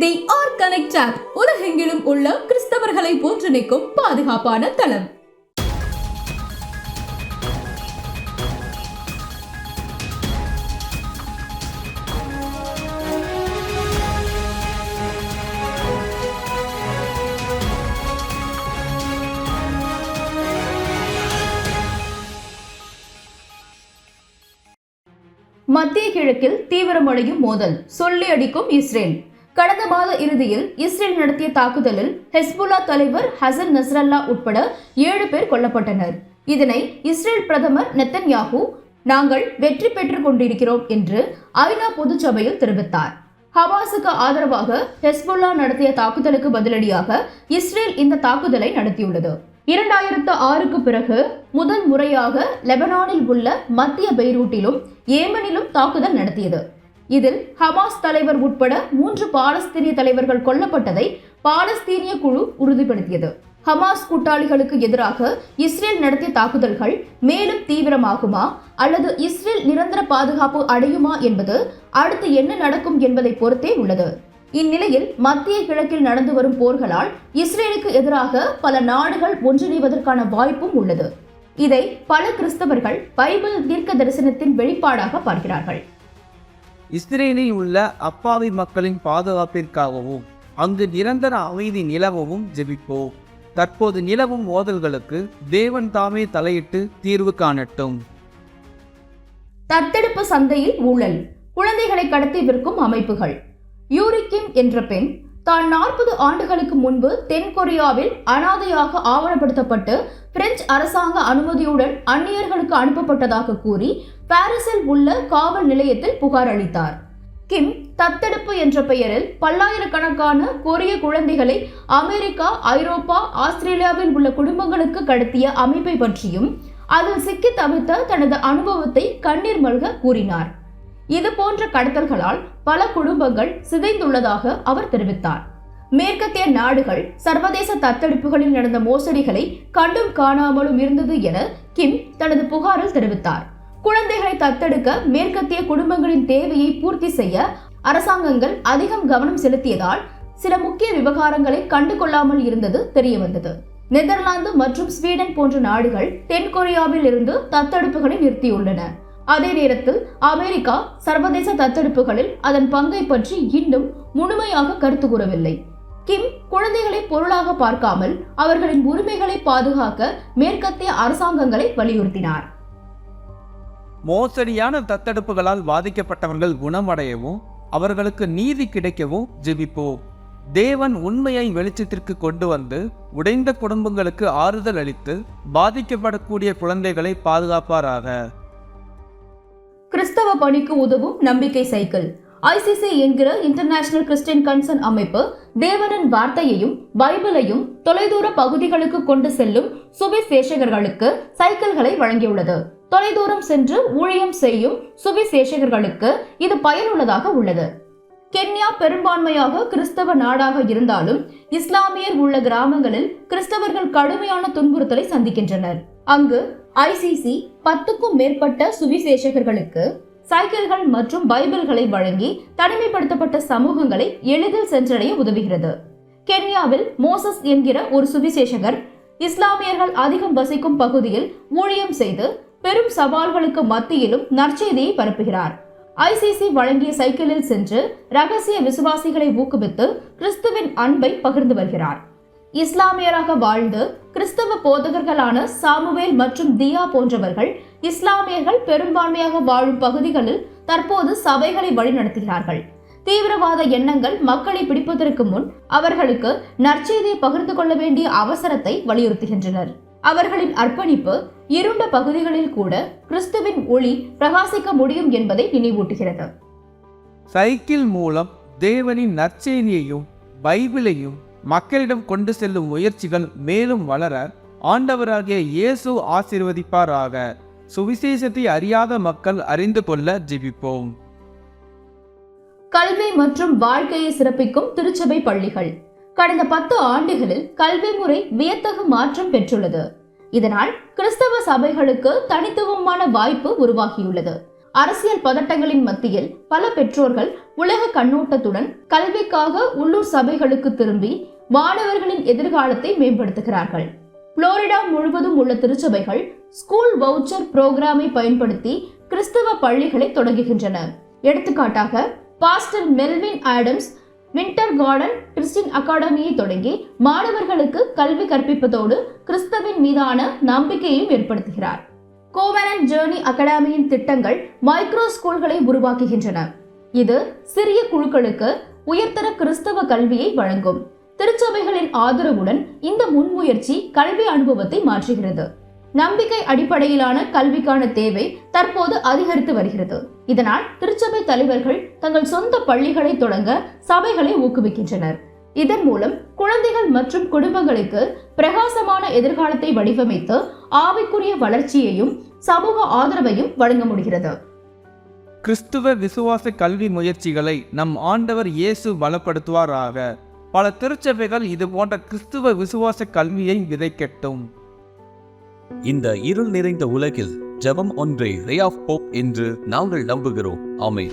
They are connect app உலகெங்கிலும் உள்ள கிறிஸ்தவர்களை ஒன்றிணைக்கும் பாதுகாப்பான தளம். மத்திய கிழக்கில் தீவிரமடையும் மோதல் சொல்லி அடிக்கும் இஸ்ரேல். கடந்த மாத இறுதியில் இஸ்ரேல் நடத்திய தாக்குதலில் ஹெஸ்புல்லா தலைவர் ஹசன் நஸ்ரல்லா உட்பட ஏழு பேர் கொல்லப்பட்டனர். இதனை இஸ்ரேல் பிரதமர் நெத்தன்யாகு நாங்கள் வெற்றி பெற்றுக் கொண்டிருக்கிறோம் என்று ஐநா பொதுச்சபையில் தெரிவித்தார். ஹமாஸுக்கு ஆதரவாக ஹெஸ்புல்லா நடத்திய தாக்குதலுக்கு பதிலடியாக இஸ்ரேல் இந்த தாக்குதலை நடத்தியுள்ளது. இரண்டாயிரத்து ஆறுக்கு பிறகு முதன் முறையாக லெபனானில் உள்ள மத்திய பெய்ரூட்டிலும் ஏமனிலும் தாக்குதல் நடத்தியது. இதில் ஹமாஸ் தலைவர் உட்பட மூன்று பாலஸ்தீனிய தலைவர்கள் கொல்லப்பட்டதை பாலஸ்தீனிய குழு உறுதிப்படுத்தியது. ஹமாஸ் கூட்டாளிகளுக்கு எதிராக இஸ்ரேல் நடத்திய தாக்குதல்கள் மேலும் தீவிரமாகுமா அல்லது இஸ்ரேல் நிரந்தர பாதுகாப்பு அடையுமா என்பது அடுத்து என்ன நடக்கும் என்பதை பொறுத்தே உள்ளது. இந்நிலையில் மத்திய கிழக்கில் நடந்து வரும் போர்களால் இஸ்ரேலுக்கு எதிராக பல நாடுகள் ஒன்றிணைவதற்கான வாய்ப்பும் உள்ளது. இதை பல கிறிஸ்தவர்கள் பைபிள் தீர்க்க தரிசனத்தின் வெளிப்பாடாக பார்க்கிறார்கள். இஸ்ரேலில் உள்ள அப்பாவி மக்களின் பாதுகாப்பிற்காகவும் அங்கு நிரந்தர அமைதி நிலவவும் ஜெபிப்போம். தற்போது நிலவும் மோதல்களுக்கு தேவன் தாமே தலையிட்டு தீர்வு காணட்டும். தத்தெடுப்பு சந்தையில் ஊழல் குழந்தைகளை கடத்தி விற்கும் அமைப்புகள். யூரிக்கிம் என்ற பெண் தான் நாற்பது ஆண்டுகளுக்கு முன்பு தென் கொரியாவில் அனாதையாக ஆவணப்படுத்தப்பட்டு பிரெஞ்சு அரசாங்க அனுமதியுடன் அந்நியர்களுக்கு அனுப்பப்பட்டதாக கூறி பாரிஸில் உள்ள காவல் நிலையத்தில் புகார் அளித்தார். கிம் தத்தெடுப்பு என்ற பெயரில் பல்லாயிரக்கணக்கான கொரிய குழந்தைகளை அமெரிக்கா ஐரோப்பா ஆஸ்திரேலியாவில் உள்ள குடும்பங்களுக்கு கடத்திய அமைப்பை பற்றியும் அதில் சிக்கி தவித்த தனது அனுபவத்தை கண்ணீர் மல்க கூறினார். இது போன்ற கடத்தல்களால் பல குடும்பங்கள் சிதைந்துள்ளதாக அவர் தெரிவித்தார். மேற்கத்திய நாடுகள் சர்வதேச தத்தெடுப்புகளில் நடந்த மோசடிகளை கண்டும் காணாமலும் இருந்தது என கிம் தனது புகாரில் தெரிவித்தார். குழந்தைகளை தத்தெடுக்க மேற்கத்திய குடும்பங்களின் தேவையை பூர்த்தி செய்ய அரசாங்கங்கள் அதிகம் கவனம் செலுத்தியதால் சில முக்கிய விவகாரங்களை கண்டுகொள்ளாமல் இருந்தது தெரியவந்தது. நெதர்லாந்து மற்றும் ஸ்வீடன் போன்ற நாடுகள் தென் கொரியாவில் இருந்து தத்தெடுப்புகளை நிறுத்தியுள்ளன. அதே நேரத்தில் அமெரிக்கா சர்வதேச தத்தெடுப்புகளில் அதன் பங்கை பற்றி இன்னும் முழுமையாக கருத்து கூறவில்லை. கிம் குழந்தைகளை பொருளாக பார்க்காமல் அவர்களின் உரிமைகளை பாதுகாக்க மேற்கத்திய அரசாங்கங்களை வலியுறுத்தினார். மோசடியான தத்தெடுப்புகளால் பாதிக்கப்பட்டவர்கள் குணமடையவும் அவர்களுக்கு நீதி கிடைக்கவும் ஜெபிப்போம். தேவன் உண்மையை வெளிச்சத்திற்கு கொண்டு வந்து உடைந்த குடும்பங்களுக்கு ஆறுதல் அளித்து பாதிக்கப்படக்கூடிய குழந்தைகளை பாதுகாப்பாராக. கிறிஸ்தவ பணிக்கு உதவும் நம்பிக்கை சைக்கிள். ஐசிசி என்கிற இன்டர்நேஷனல் கிறிஸ்டியன் கன்சர்ன் அமைப்பு தேவனின் வார்த்தையையும் பைபிளையும் தொலைதூர பகுதிகளுக்கு கொண்டு செல்லும் சுவிசேஷகர்களுக்கு சைக்கிள்களை வழங்கியுள்ளது. தொலைதூரம் சென்று ஊழியம் செய்யும் சுவிசேஷகர்களுக்கு இது பயனுள்ளதாக உள்ளது. கென்யா பெரும்பான்மையாக கிறிஸ்தவ நாடாக இருந்தாலும் இஸ்லாமியர் உள்ள கிராமங்களில் கிறிஸ்தவர்கள் கடுமையான துன்புறுத்தலை சந்திக்கின்றனர். அங்கு ஐசிசி பத்துக்கும் மேற்பட்ட சுவிசேஷகர்களுக்கு சைக்கிள்கள் மற்றும் பைபிள்களை வழங்கி தனிமைப்படுத்தப்பட்ட சமூகங்களை எளிதில் சென்றடைய உதவுகிறது. கென்யாவில் மோசஸ் என்கிற ஒரு சுவிசேஷகர் இஸ்லாமியர்கள் அதிகம் வசிக்கும் பகுதியில் ஊழியம் செய்து பெரும் சவால்களுக்கு மத்தியிலும் நற்செய்தியை பரப்புகிறார். ஐசிசி வழங்கிய சைக்கிளில் சென்று ரகசிய விசுவாசிகளை ஊக்குவித்து கிறிஸ்துவின் அன்பை பகிர்ந்து வருகிறார். இஸ்லாமியராக வாழ்ந்து கிறிஸ்தவ போதகர்களான சாமுவேல் மற்றும் தியா போன்றவர்கள் இஸ்லாமியர்கள் பெரும்பான்மையாக வாழும் பகுதிகளில் தற்போது சபைகளை வழிநடத்துகிறார்கள். தீவிரவாத எண்ணங்கள் மக்களை பிடிப்பதற்கு முன் அவர்களுக்கு நற்செய்தியை பகிர்ந்து கொள்ள வேண்டிய அவசரத்தை வலியுறுத்துகின்றனர். அவர்களின் அர்ப்பணிப்பு இருண்ட பகுதிகளில் கூட கிறிஸ்துவின் ஒளி பிரகாசிக்க முடியும் என்பதை நினைவூட்டுகிறது. சைக்கிள் மூலம் தேவனின் நற்செய்தியையும் பைபிளையும் மக்களிடம் கொண்டு செல்லும் முயற்சிகள் மேலும் வளர ஆண்டவராகிய இயேசு ஆசீர்வதிப்பாராக. சுவிசேஷத்தை அறியாத மக்கள் அறிந்து கொள்ள ஜெபிப்போம். கல்வி மற்றும் வாழ்க்கையை சிறப்பிக்கும் திருச்சபை பள்ளிகள். கடந்த பத்து ஆண்டுகளில் கல்வி முறை வியத்தகு மாற்றம் பெற்றுள்ளது. இதனால் கிறிஸ்தவ சபைகளுக்கு தனித்துவமான வாய்ப்பு உருவாகியுள்ளது. அரசியல் பதட்டங்களின் மத்தியில் பல பெற்றோர்கள் உலக கண்ணோட்டத்துடன் கல்விக்காக உள்ளூர் சபைகளுக்கு திரும்பி மாணவர்களின் எதிர்காலத்தை மேம்படுத்துகிறார்கள். புளோரிடா முழுவதும் உள்ள திருச்சபைகள் ஸ்கூல் வவுச்சர் புரோகிராமை பயன்படுத்தி கிறிஸ்தவ பள்ளிகளை தொடங்குகின்றன. எடுத்துக்காட்டாக pastor Melvin Adams Winter Garden Christian அகாடமியை தொடங்கி மாணவர்களுக்கு கல்வி கற்பிப்பதோடு கிறிஸ்தவின் மீதான நம்பிக்கையையும் ஏற்படுத்துகிறார். கோவனன் ஜேர்னி அகாடமியின் திட்டங்கள் மைக்ரோ ஸ்கூல்களை உருவாக்குகின்றன. இது சிறிய குழுக்களுக்கு உயர்தர கிறிஸ்தவ கல்வியை வழங்கும். திருச்சபைகளின் ஆதரவுடன் இந்த முன்முயற்சி கல்வி அனுபவத்தை மாற்றுகிறது. நம்பிக்கை அடிப்படையிலான கல்விக்கான தேவை தற்போது அதிகரித்து வருகிறது. இதனால் திருச்சபை தலைவர்கள் தங்கள் சொந்த பள்ளிகளை தொடங்க சபைகளை ஊக்குவிக்கின்றனர். இதன் மூலம் குழந்தைகள் மற்றும் குடும்பங்களுக்கு பிரகாசமான எதிர்காலத்தை வடிவமைத்து ஆவிக்குரிய வளர்ச்சியையும் சமூக ஆதரவையும் வழங்க முடிகிறது. கிறிஸ்துவ விசுவாச கல்வி முயற்சிகளை நம் ஆண்டவர் இயேசு பலப்படுத்துவாராக பல திருச்சபைகள் இது போன்ற கிறிஸ்துவ விசுவாச கல்வியை விதைக்கட்டும். இந்த இருள் நிறைந்த உலகில் ஜெபம் ஒன்றே ரே ஆஃப் போப் என்று நாங்கள் நம்புகிறோம். ஆமென்.